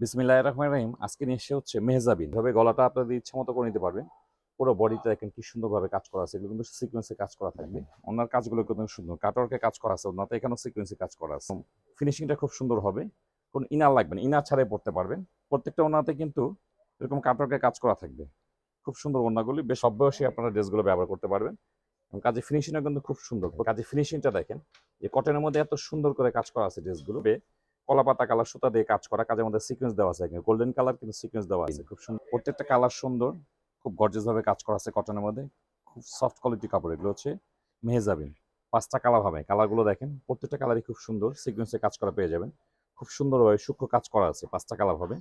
বিসমিল্লাহ রহমান রহিম। আজকে নিয়ে এসে হচ্ছে মেহজাবিন। ভাবে গলাটা আপনাদের ইচ্ছা মতো করে নিতে পারবেন। পুরো বডিতে দেখেন কি সুন্দরভাবে কাজ করা আছে। কিন্তু সিকোয়েন্সে কাজ করা থাকবে। ওনার কাজগুলো কিন্তু সুন্দর। কাটওয়ার্কে কাজ করা আছে ওনাতে, এখানেও সিকোয়েন্সে কাজ করা আছে। ফিনিশিংটা খুব সুন্দর হবে। কোনো ইনার লাগবে না। ইনার ছাড়াই পড়তে পারবেন। প্রত্যেকটা ওনাতে কিন্তু এরকম কাটওয়ার্কে কাজ করা থাকবে। খুব সুন্দর ওনাগুলি। বেশ অভ্যাসী আপনারা ড্রেসগুলো ব্যবহার করতে পারবেন। এবং কাজে ফিনিশিংটা কিন্তু খুব সুন্দর। কাজে ফিনিশিংটা দেখেন যে কটনের মধ্যে এত সুন্দর করে কাজ করা আছে ড্রেসগুলো। কলাপাতা কালার সুতা দিয়ে কাজ করা, কাজের মধ্যে সিকোয়েন্স দেওয়া আছে গোল্ডেন কালার কিন্তু সিকোয়েন্স দেওয়া আছে। খুব সুন্দর প্রত্যেকটা কালার সুন্দর, খুব গর্জেস ভাবে কাজ করা আছে কটনের মধ্যে। খুব সফট কোয়ালিটি কাপড়, এগুলো হচ্ছে মেহেজাবিন। পাঁচটা কালার হবে। কালারগুলো দেখেন, প্রত্যেকটা কালারই খুব সুন্দর সিকোয়েন্সে কাজ করা পেয়ে যাবেন। খুব সুন্দরভাবে সূক্ষ্ম কাজ করা আছে, পাঁচটা কালার হবে।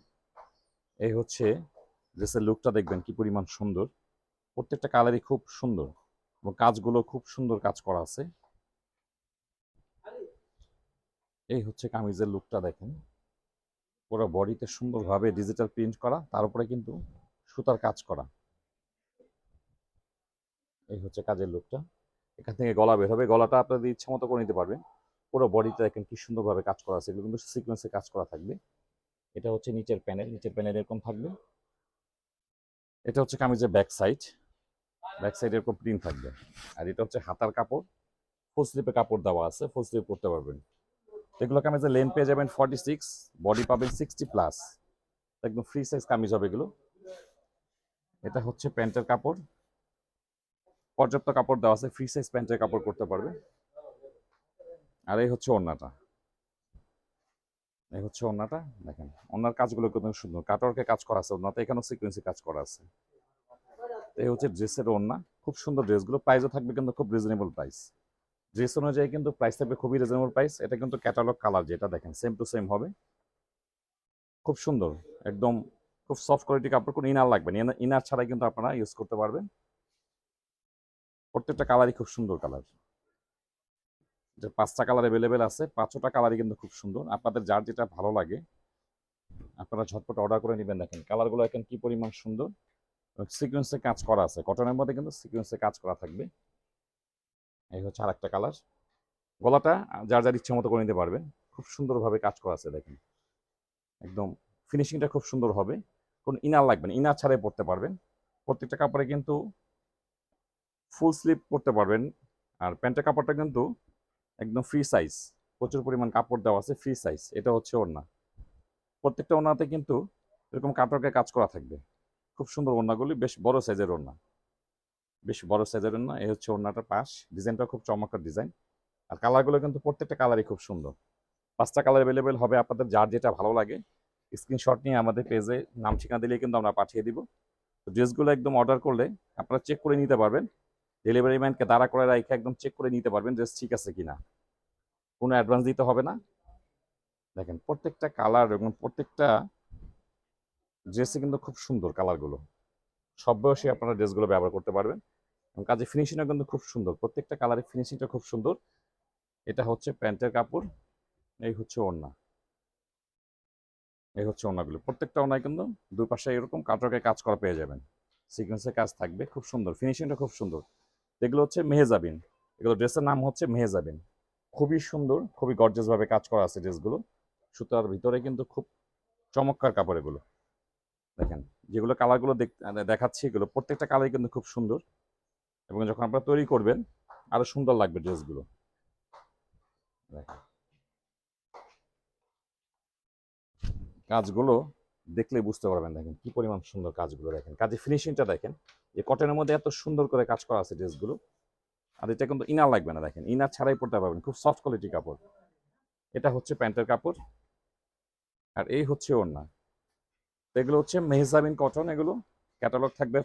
এই হচ্ছে ড্রেসের লুকটা দেখবেন কি পরিমাণ সুন্দর। প্রত্যেকটা কালারই খুব সুন্দর এবং কাজগুলো খুব সুন্দর কাজ করা আছে। এই হচ্ছে কামিজের লুকটা দেখেন। পুরো বডিতে সুন্দরভাবে ডিজিটাল প্রিন্ট করা, তার উপরে কিন্তু সুতার কাজ করা। এই হচ্ছে কাজের লুকটা এখান থেকে গলা বের হবে, গলাটা আপনাদের ইচ্ছে মতো করে নিতে পারবেন। পুরো বডিতে দেখেন কি সুন্দরভাবে কাজ করা আছে, এগুলো কিন্তু সিকোয়েন্সে কাজ করা থাকবে। এটা হচ্ছে নিচের প্যানেল নিচের প্যানেল এরকম থাকবে। এটা হচ্ছে কামিজের ব্যাক সাইড ব্যাক সাইড এরকম প্রিন্ট থাকবে। আর এটা হচ্ছে হাতার কাপড়। ফুল স্লিপে কাপড় দেওয়া আছে ফুল স্লিপ করতে পারবেন। এগুলো কামিজের লেন পেয়ে যাবেন ফর্টি সিক্স বডি পাবেন সিক্সটি প্লাস একদম ফ্রি সাইজ কামিজ হবে এগুলো। এটা হচ্ছে প্যান্টের কাপড়। পর্যাপ্ত কাপড় দেওয়া আছে ফ্রি সাইজ প্যান্টের কাপড় করতে পারবে। আর এই হচ্ছে ওড়নাটা। এই হচ্ছে ওড়নাটা, দেখেন। ওনার কাজগুলো কিন্তু সুন্দর। কাটওয়ার্কে কাজ করা আছে, ওড়নাতে এখানেও সিকোয়েন্সি কাজ করা আছে। এই হচ্ছে ড্রেসের ওড়না। খুব সুন্দর ড্রেসগুলো প্রাইসও থাকবে কিন্তু খুব রিজনেবল প্রাইস ড্রেস অনুযায়ী কিন্তু প্রাইস থাকবে খুবই রিজনেবল প্রাইস এটা কিন্তু ক্যাটালগ কালার যেটা দেখেন সেম টু সেম হবে। খুব সুন্দর, একদম খুব সফট কোয়ালিটি কাপড়, কোনো ইনার লাগবে না। ইনার ছাড়াই কিন্তু আপনারা ইউজ করতে পারবেন। প্রত্যেকটা কালারই খুব সুন্দর কালার যে পাঁচটা কালার অ্যাভেলেবেল আছে, পাঁচটা কালারই কিন্তু খুব সুন্দর। আপনাদের যার যেটা ভালো লাগে, আপনারা ঝটপট অর্ডার করে নেবেন। দেখেন কালারগুলো এখন কি পরিমাণ সুন্দর। সিকোয়েন্সে কাজ করা আছে। কটনের মধ্যে কিন্তু সিকোয়েন্সে কাজ করা থাকবে। এই হচ্ছে আর একটা কালার গলাটা যার যার ইচ্ছে মতো করে নিতে পারবেন খুব সুন্দরভাবে কাজ করা আছে, দেখেন। একদম ফিনিশিংটা খুব সুন্দর হবে। কোনো ইনার লাগবে না। ইনার ছাড়াই পরতে পারবেন। প্রত্যেকটা কাপড়ে কিন্তু ফুল স্লিপ পরতে পারবেন। আর প্যান্টের কাপড়টা কিন্তু একদম ফ্রি সাইজ প্রচুর পরিমাণ কাপড় দেওয়া আছে ফ্রি সাইজ এটা হচ্ছে ওড়না। প্রত্যেকটা ওড়নাতে কিন্তু এরকম কাপড়কে কাজ করা থাকবে। খুব সুন্দর ওড়নাগুলি, বেশ বড় সাইজের ওড়না। বেশ বড় সাইজের ওড়না এই হচ্ছে ওড়নাটার পাশ। ডিজাইনটা খুব চমৎকার ডিজাইন আর কালারগুলো কিন্তু প্রত্যেকটা কালারই খুব সুন্দর। পাঁচটা কালার অ্যাভেলেবেল হবে আপনাদের, যার যেটা ভালো লাগে। স্ক্রিনশট নিয়ে আমাদের পেজে নাম, ঠিকানা দিলে কিন্তু আমরা পাঠিয়ে দিব। তো ড্রেসগুলো একদম অর্ডার করলে আপনারা চেক করে নিতে পারবেন। ডেলিভারি ম্যানকে দাঁড়া করে রেখে একদম চেক করে নিতে পারবেন ড্রেস ঠিক আছে কিনা। কোনো অ্যাডভান্স দিতে হবে না। দেখেন, প্রত্যেকটা কালার এবং প্রত্যেকটা ড্রেসে কিন্তু খুব সুন্দর কালারগুলো সব বয়সে আপনারা ড্রেসগুলো ব্যবহার করতে পারবেন। এবং কাজে ফিনিশিংটা কিন্তু খুব সুন্দর। প্রত্যেকটা কালারের ফিনিশিংটা খুব সুন্দর। এটা হচ্ছে প্যান্টের কাপড়, এই হচ্ছে ওড়না। এই হচ্ছে ওড়নাগুলো। প্রত্যেকটা ওড়নায় কিন্তু দুই পাশে এরকম কাটরকে কাজ করা পেয়ে যাবেন। সিকোয়েন্সের কাজ থাকবে। খুব সুন্দর। ফিনিশিংটা খুব সুন্দর। এগুলো হচ্ছে মেহেজাবিন। এগুলো ড্রেসের নাম হচ্ছে মেহেজাবিন। খুবই সুন্দর, খুবই গর্জেস ভাবে কাজ করা আছে ড্রেসগুলো সুতার ভিতরে কিন্তু খুব চমৎকার কাপড় এগুলো। দেখেন, যেগুলো কালারগুলো দেখাচ্ছি, এগুলো প্রত্যেকটা কালারই কিন্তু খুব সুন্দর। এবং যখন আপনারা তৈরি করবেন, আরও সুন্দর লাগবে ড্রেসগুলো। কাজগুলো দেখলে বুঝতে পারবেন, দেখেন কি পরিমাণ সুন্দর কাজগুলো দেখেন। কাজে ফিনিশিংটা দেখেন, যে কটনের মধ্যে এত সুন্দর করে কাজ করা আছে ড্রেসগুলো, আর এটা কিন্তু ইনার লাগবে না, দেখেন। ইনার ছাড়াই পড়তে পারবেন, খুব সফট কোয়ালিটি কাপড়। এটা হচ্ছে প্যান্টের কাপড়, আর এই হচ্ছে ওড়না। এগুলো হচ্ছে মেহজাবিন কটন, এগুলো ক্যাটালগ থাকবে,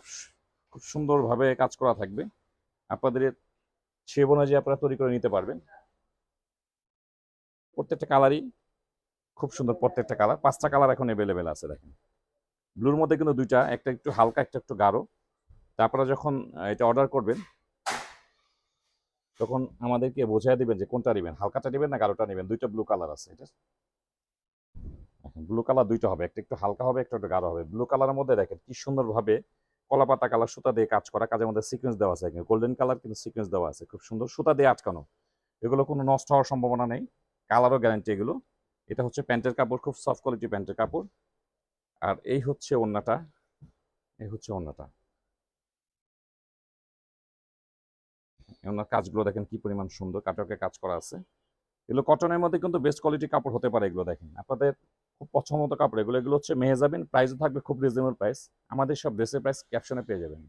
খুব সুন্দরভাবে কাজ করা থাকবে। আপনাদের সে অনুযায়ী আপনারা তৈরি করে নিতে পারবেন। প্রত্যেকটা কালারই খুব সুন্দর প্রত্যেকটা কালার পাঁচটা কালার এখন অ্যাভেলেবেল আছে, দেখেন। ব্লুর মধ্যে কিন্তু দুইটা, একটা একটু হালকা, একটা একটু গাঢ়। তারপরে যখন এটা অর্ডার করবেন, তখন আমাদেরকে বোঝাই দিবেন যে কোনটা নেবেন। হালকাটা নেবেন না গাঢ়টা নেবেন? দুইটা ব্লু কালার আছে, এটা। ব্লু কালার দুইটা হবে, একটা একটু হালকা হবে, একটা একটু গাঢ় হবে। ব্লু কালারের মধ্যে দেখেন কি সুন্দরভাবে কলাপাতা কালার সুতা দিয়ে কাজ করা, কাজের মধ্যে সিকোয়েন্স দেওয়া আছে গোল্ডেন কালার কিন্তু সিকোয়েন্স দেওয়া আছে, খুব সুন্দর সুতা দিয়ে আটকানো। এগুলো কোনো নষ্ট হওয়ার সম্ভাবনা নেই কালারও গ্যারান্টি এগুলো। এটা হচ্ছে প্যান্টের কাপড়, খুব সফট কোয়ালিটি প্যান্টের কাপড়। আর এই হচ্ছে ওন্নাটা এই হচ্ছে ওন্নাটা ওনার কাজগুলো দেখেন কি পরিমাণ সুন্দর, কাটকে কাজ করা আছে। এগুলো কটনের মধ্যে কিন্তু বেস্ট কোয়ালিটি কাপড় হতে পারে এগুলো দেখেন। আপনাদের খুব পছন্দ মতো কাপড়। এগুলো এগুলো হচ্ছে মেহেজাবিন প্রাইসও থাকবে খুব রিজনেবল প্রাইস আমাদের সব ড্রেসের প্রাইস ক্যাপশনে পেয়ে যাবেন।